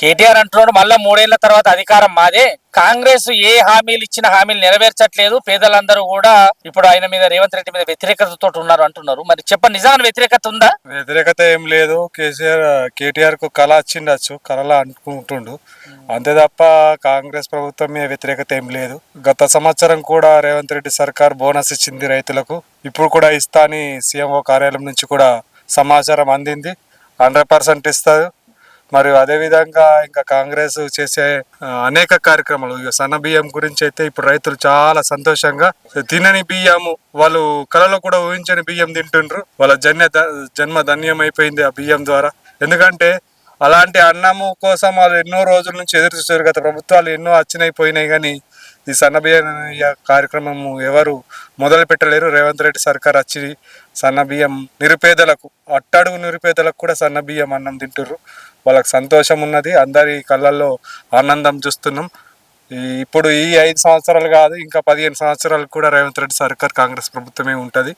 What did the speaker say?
కేటీఆర్ అంటున్నాడు మళ్ళా మూడేళ్ళ తర్వాత అధికారం మాదే. కాంగ్రెస్ ఏ హామీలు ఇచ్చిన హామీలు నెరవేర్చట్లేదు. పేదలందరూ కూడా ఇప్పుడు ఆయన మీద రేవంత్ రెడ్డి మీద వ్యతిరేకతతో ఉన్నారు అంటున్నారు. మరి చెప్పండి నిజాన్ని వ్యతిరేకత ఉందా? వ్యతిరేకత ఏం లేదు. కేసీఆర్ కేటీఆర్కు కళ వచ్చిండొచ్చు కళలా అనుకుంటుండు. అంతే తప్ప కాంగ్రెస్ ప్రభుత్వం మీద వ్యతిరేకత ఏం లేదు. గత సంవత్సరం కూడా రేవంత్ రెడ్డి సర్కార్ బోనస్ ఇచ్చింది రైతులకు. ఇప్పుడు కూడా ఇస్తా అని సీఎంఓ కార్యాలయం నుంచి కూడా సమాచారం అందింది. హండ్రెడ్ పర్సెంట్ ఇస్తారు మరియు అదేవిధంగా ఇంకా కాంగ్రెస్ చేసే అనేక కార్యక్రమాలు. సన్న బియ్యం గురించి అయితే ఇప్పుడు రైతులు చాలా సంతోషంగా తినని బియ్యము వాళ్ళు కళలో కూడా ఊహించని బియ్యం తింటుండ్రు. వాళ్ళ జన్య ద- జన్మ ధన్యం అయిపోయింది ఆ బియ్యం ద్వారా. ఎందుకంటే అలాంటి అన్నము కోసం వాళ్ళు ఎన్నో రోజుల నుంచి ఎదురు చూసారు గత ప్రభుత్వాలు ఎన్నో వచ్చినాయి పోయినాయి కానీ ఈ సన్నబియ్యం కార్యక్రమము కార్యక్రమం ఎవరు మొదలు పెట్టలేరు. రేవంత్ రెడ్డి సర్కార్ వచ్చి సన్న బియ్యం నిరుపేదలకు అట్టడుగు నిరుపేదలకు కూడా సన్న బియ్యం అన్నం తింటుర్రు. వాళ్ళకి సంతోషం ఉన్నది. అందరి కళ్ళల్లో ఆనందం చూస్తున్నాం. ఇప్పుడు ఈ ఐదు సంవత్సరాలు కాదు ఇంకా పదిహేను సంవత్సరాలు కూడా రేవంత్ రెడ్డి సర్కార్ కాంగ్రెస్ ప్రభుత్వమే ఉంటుంది.